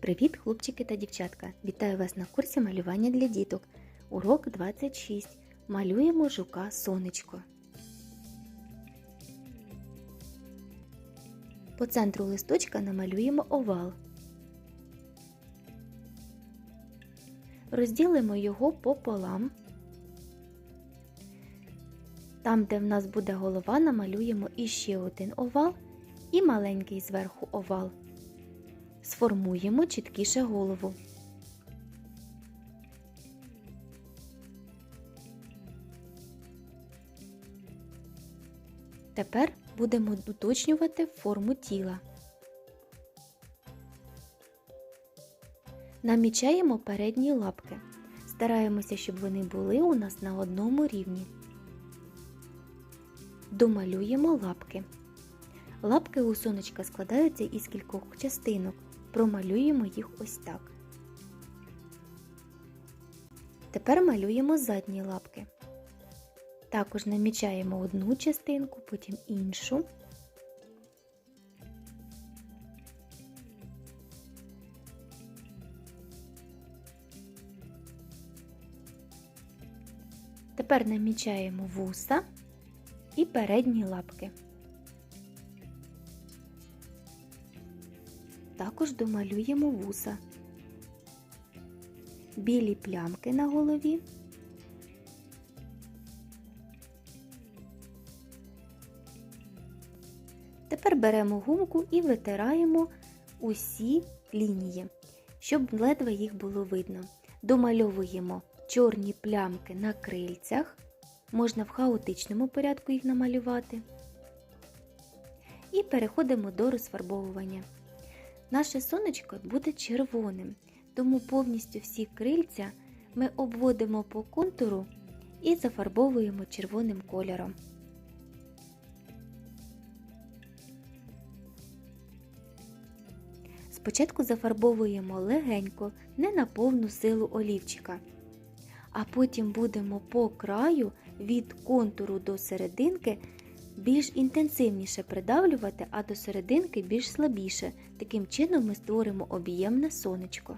Привіт, хлопчики та дівчатка! Вітаю вас на курсі малювання для діток. Урок 26. Малюємо жука сонечко. По центру листочка намалюємо овал. Розділимо його пополам. Там, де в нас буде голова, намалюємо іще один овал і маленький зверху овал. Сформуємо чіткіше голову. Тепер будемо уточнювати форму тіла. Намічаємо передні лапки. Стараємося, щоб вони були у нас на одному рівні. Домалюємо лапки. Лапки у сонечка складаються із кількох частинок. Промалюємо їх ось так. Тепер малюємо задні лапки. Також намічаємо одну частинку, потім іншу. Тепер намічаємо вуса і передні лапки. Також домалюємо вуса, білі плямки на голові. Тепер беремо гумку і витираємо усі лінії, щоб ледве їх було видно. Домальовуємо чорні плямки на крильцях, можна в хаотичному порядку їх намалювати. І переходимо до розфарбовування. Наше сонечко буде червоним, тому повністю всі крильця ми обводимо по контуру і зафарбовуємо червоним кольором. Спочатку зафарбовуємо легенько, не на повну силу олівчика, а потім будемо по краю від контуру до серединки більш інтенсивніше придавлювати, а до серединки більш слабіше. Таким чином ми створимо об'ємне сонечко.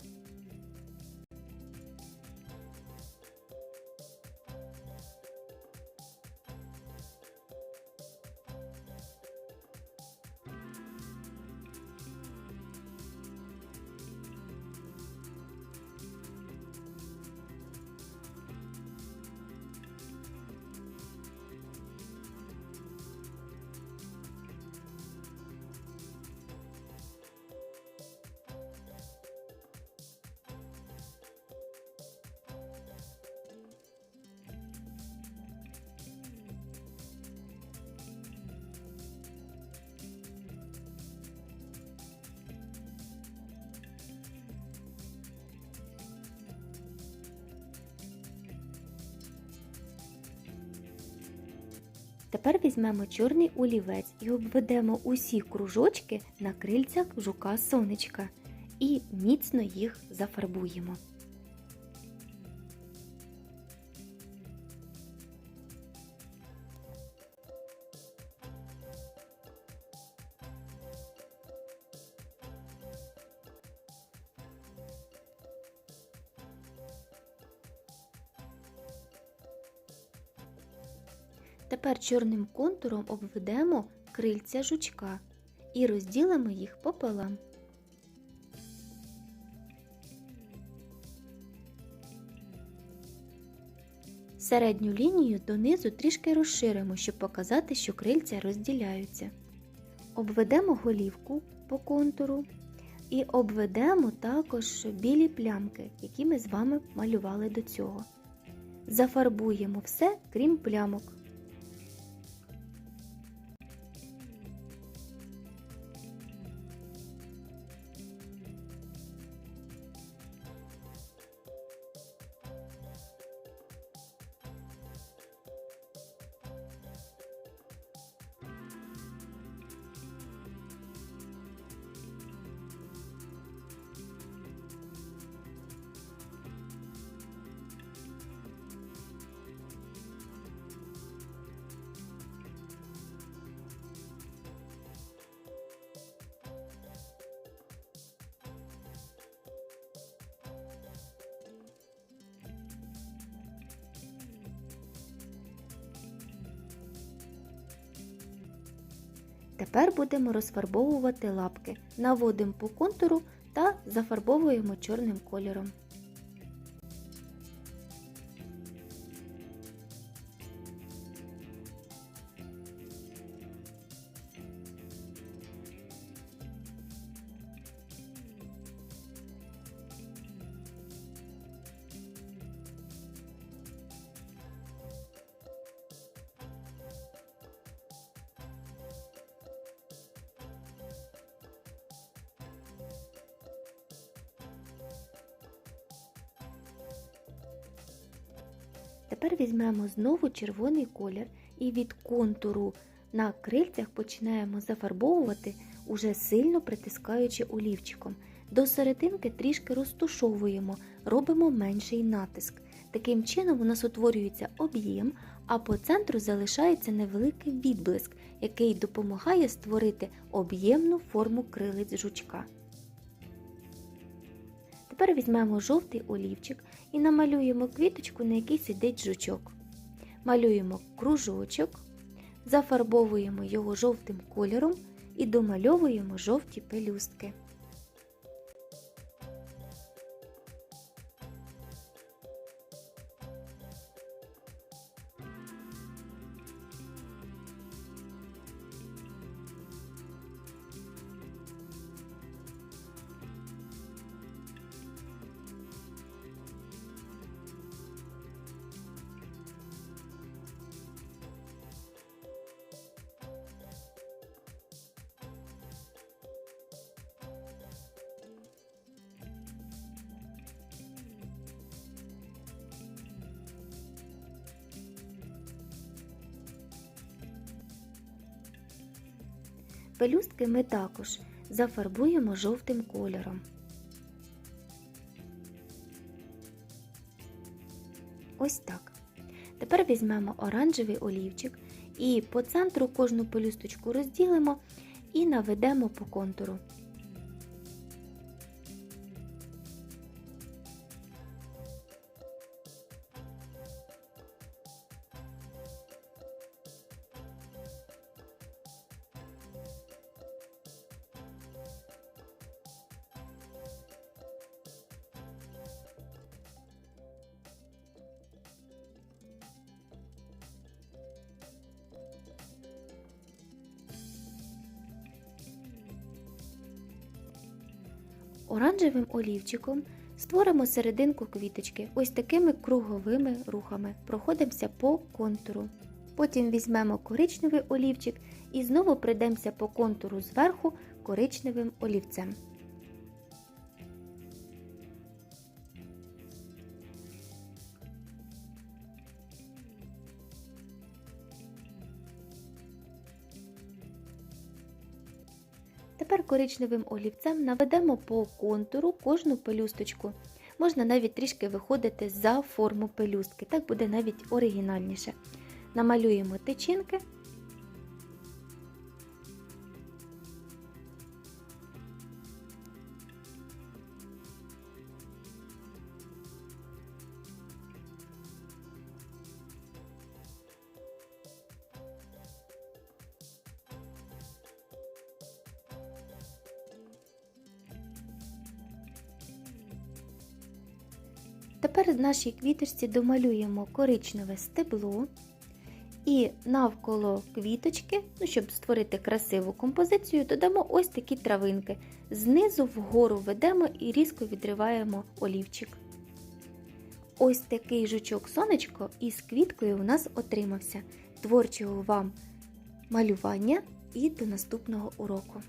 Тепер візьмемо чорний олівець і обведемо усі кружочки на крильцях жука сонечка і міцно їх зафарбуємо. Тепер чорним контуром обведемо крильця жучка і розділимо їх пополам. Середню лінію донизу трішки розширимо, щоб показати, що крильця розділяються. Обведемо голівку по контуру і обведемо також білі плямки, які ми з вами малювали до цього. Зафарбуємо все, крім плямок. Тепер будемо розфарбовувати лапки. Наводимо по контуру та зафарбовуємо чорним кольором. Тепер візьмемо знову червоний колір і від контуру на крильцях починаємо зафарбовувати, уже сильно притискаючи олівчиком. До серединки трішки розтушовуємо, робимо менший натиск. Таким чином у нас утворюється об'єм, а по центру залишається невеликий відблиск, який допомагає створити об'ємну форму крилиць жучка. Тепер візьмемо жовтий олівчик і намалюємо квіточку, на якій сидить жучок. Малюємо кружочок, зафарбовуємо його жовтим кольором і домальовуємо жовті пелюстки. Пелюстки ми також зафарбуємо жовтим кольором. Ось так. Тепер візьмемо оранжевий олівчик і по центру кожну пелюсточку розділимо і наведемо по контуру. Оранжевим олівчиком створимо серединку квіточки ось такими круговими рухами. Проходимося по контуру. Потім візьмемо коричневий олівчик і знову прийдемося по контуру зверху коричневим олівцем. Тепер коричневим олівцем наведемо по контуру кожну пелюсточку. Можна навіть трішки виходити за форму пелюстки, так буде навіть оригінальніше. Намалюємо тичинки. Тепер в нашій квіточці домалюємо коричневе стебло і навколо квіточки, ну, щоб створити красиву композицію, додамо ось такі травинки. Знизу вгору ведемо і різко відриваємо олівчик. Ось такий жучок сонечко із квіткою у нас отримався. Творчого вам малювання і до наступного уроку!